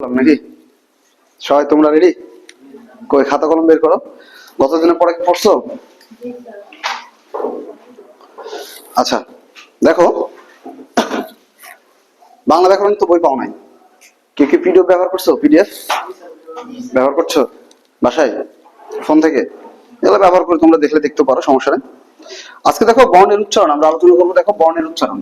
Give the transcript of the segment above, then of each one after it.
নাকি? সবাই, তোমরা রেডি কই, খাতা কলম বের করো। গত দিনে পরে কি পড়ছো? আচ্ছা দেখো। বাংলা ব্যাকরণ তো বই পাও নাই। কে, কি পিডিএফ ব্যবহার করছ? পিডিএফ ব্যবহার করছ? বাসায়? ফোন থেকে? এগুলো ব্যবহার করে তোমরা দেখলে দেখতে পারো, সমস্যা নেই। আজকে দেখো বর্ণের উচ্চারণ, আমরা আলোচনা করব দেখো বর্ণের উচ্চারণ।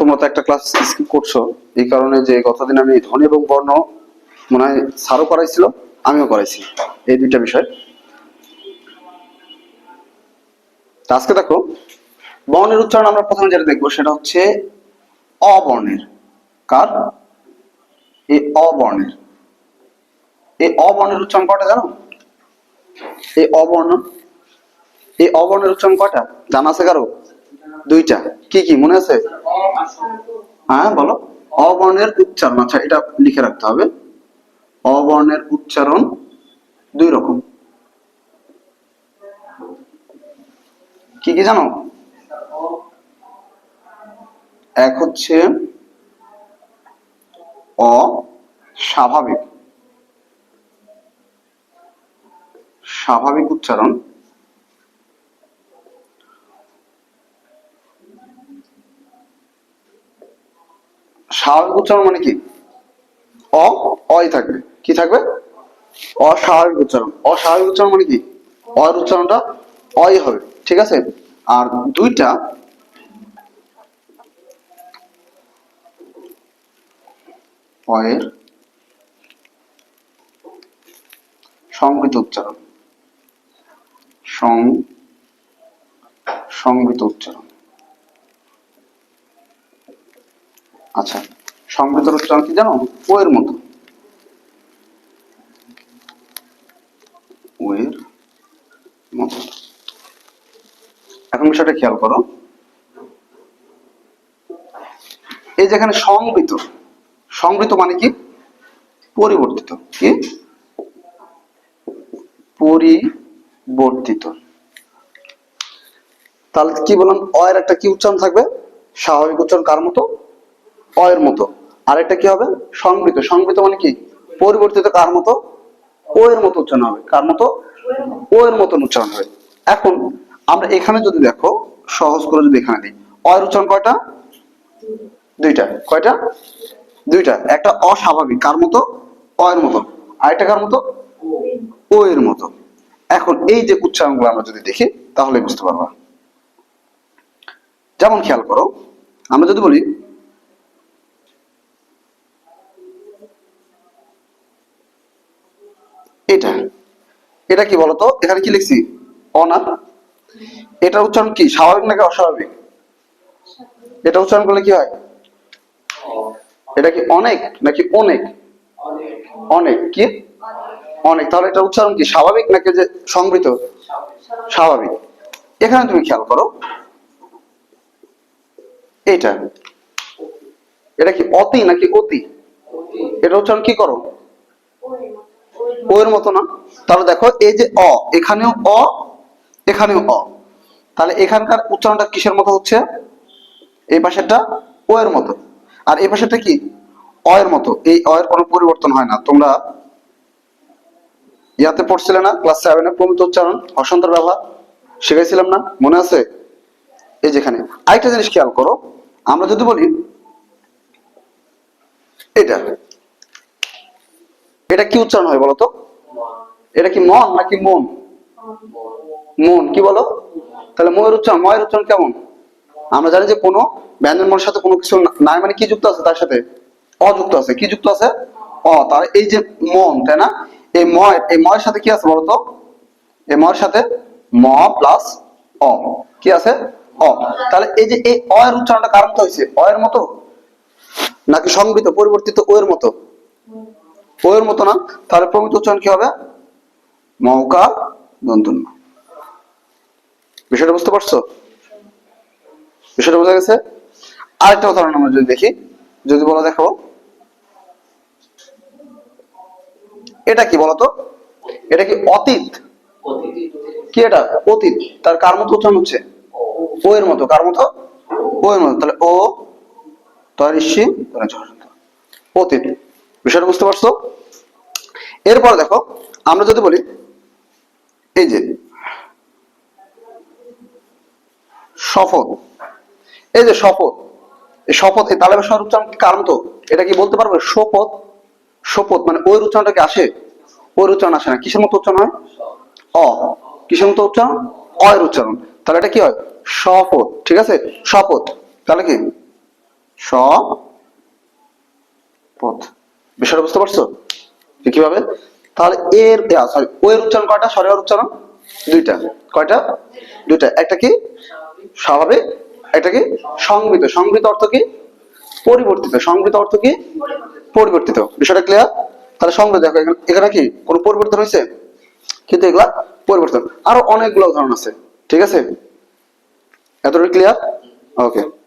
তোমরা তো একটা ক্লাস স্কিপ করছ। এই কারণে যে গতদিন আমি ধ্বনি এবং বর্ণ মনে হয় স্যারও করাইছিল, আমিও করাইছি। এই দুইটা বিষয়। আজকে দেখো, বর্ণের উচ্চারণ আমরা প্রথমে যেটা দেখব, সেটা হচ্ছে অবর্ণের। কার? এই অবর্ণের। এই অবর্ণের উচ্চারণ কটা জানো? এই অবর্ণ। এই অবর্ণের উচ্চারণ কটা জানা আছে কারও? দুইটা। কি কি? মনে আছে? হ্যাঁ বলো। অবর্ণের উচ্চারণ আচ্ছা এটা লিখে রাখতে হবে। অবর্ণের উচ্চারণ দুই রকম। কি কি জানো? এক হচ্ছে অস্বাভাবিক। স্বাভাবিক উচ্চারণ স্বাভাবিক উচ্চারণ মানে কি? অ, অই থাকবে। কি থাকবে? অস্বাভাবিক উচ্চারণ। অস্বাভাবিক উচ্চারণ মানে কি? অয়ের উচ্চারণটা অই হবে। ঠিক আছে? আর দুইটা অয়ের সংগৃহীত উচ্চারণ। সং, সংগৃহীত উচ্চারণ। আচ্ছা সংগৃহীত উচ্চারণ কি জানো? ও এর মতো। ও মতো। এখন বিষয়টা খেয়াল করো। এই যেখানে সংবৃত সংবৃত মানে কি? পরিবর্তিত। কি? পরিবর্তিত। তাহলে কি বললাম? অয়ের একটা কি উচ্চারণ থাকবে? স্বাভাবিক উচ্চারণ কার মতো? অয়ের মতো। আরেকটা কি হবে? সংবৃত। সংবৃত মানে কি? পরিবর্তিত কার মতো? ও এর মতো উচ্চারণ হবে। কার মতো? ও এর মতন উচ্চারণ হবে। এখন আমরা এখানে যদি দেখো, সহজ করে যদি এখানে দিই, অয়ের উচ্চারণ কয়টা? দুইটা। কয়টা? দুইটা। একটা অস্বাভাবিক। কার মতো? অয়ের মতো। আরেকটা কার মতো? ও এর মতো। এখন এই যে উচ্চারণগুলো আমরা যদি দেখি, তাহলে বুঝতে পারবা। যেমন খেয়াল করো, আমরা যদি বলি এটা। এটা কি বলতো? এখানে কি লিখছি? অনা এটার উচ্চারণ কি? স্বাভাবিক নাকি অস্বাভাবিক? এটা উচ্চারণ করলে কি হয়? এটা কি অনেক নাকি অনেক? অনেক। কি? অনেক। তাহলে এটা উচ্চারণ কি? স্বাভাবিক নাকি যে সংবৃত? স্বাভাবিক। এখানে তুমি খেয়াল করো। এটা এটা কি অতি নাকি অতি? এটা উচ্চারণ কি করো? ও এর মতো না? তাহলে দেখো, এই যে অ, এখানেও অ এখানেও অ। তাহলে এখানকার উচ্চারণটা কিসের মতো হচ্ছে? এই পাশেরটা ও এর মতো। আর এই পাশেরটা কি? অ এর মতো। এই অ এর কোনো পরিবর্তন হয় না। তোমরা ইয়াতে পড়ছিলে না? ক্লাস সেভেনে প্রমিত উচ্চারণ হসন্তর ব্যবহার। শিখাইছিলাম না? মনে আছে? এই যেখানে। আরেকটা জিনিস খেয়াল করো। আমরা যদি বলি, এটা এটা কি উচ্চারণ হয় বলো তো? এটা কি মন নাকি মন? মন, কি বলো? তাহলে ময়ের উচ্চারণ ময়ের উচ্চারণ কেমন? আমরা জানি যে কোনো ব্যঞ্জন মনের সাথে কোনো কিছু নাই মানে কি যুক্ত আছে তার সাথে? অযুক্ত আছে। কি যুক্ত আছে? অ তার এই যে মন, তাই না? এই ময়, এই ময়ের সাথে কি আছে বলতো এই ময়ের সাথে ম প্লাস অ। কি আছে? অ। তাহলে এই যে এই অ এর উচ্চারণটা কার মতো হয়েছে? অ এর মতো? নাকি সংবৃত পরিবর্তিত ও এর মতো? ও মতো না, তাহলে প্রমিত উচ্চারণ কি হবে? মৌকা দন্তন্য বিষয়টা বুঝতে পারছ? বিষয়টা বোঝা গেছে? আরেকটা উদাহরণ আমরা যদি দেখি, যদি বলো দেখো এটা কি বলতো? এটা কি অতীত? কি এটা? অতীত। তার কার মতো উচ্চারণ হচ্ছে? ও এর মতো। কার মতো? ও এর মতো। তাহলে ও তরিসি অতীত। বিষয়টা বুঝতে পারছ? এরপর দেখো, আমরা যদি বলি, এই যে শপথ, এই যে শপথ, এই শপথ, এই তালেবের স্বর উচ্চারণ কি কার মতো এটা কি বলতে পারবে? শপথ শপথ মানে ওই উচ্চারণটা কি আসে? ওই উচ্চারণ আসে না। কিসের মতো উচ্চারণ হয়? অ, কিসের মতো উচ্চারণ? অ এর উচ্চারণ। তাহলে এটা কি হয়? শপথ, ঠিক আছে? শপথ, তাহলে কি? শপথ। বিষয়টা বুঝতে পারছ? কীভাবে? তাহলে এর সরি ও এর উচ্চারণ কয়টা? স্বরের উচ্চারণ? দুইটা। কয়টা? দুইটা। একটা কি? স্বাভাবিক। একটা কি? সংবিত সংবিত অর্থ কি? পরিবর্তিত। সংবিত অর্থ কি? পরিবর্তিত। বিষয়টা ক্লিয়ার তাহলে সংবিত দেখো, এখানে- কি? কোনো পরিবর্তন হয়েছে? কিন্তু এগুলা পরিবর্তন। আরও অনেকগুলো উদাহরণ আছে। ঠিক আছে? এতটুকু ক্লিয়ার ওকে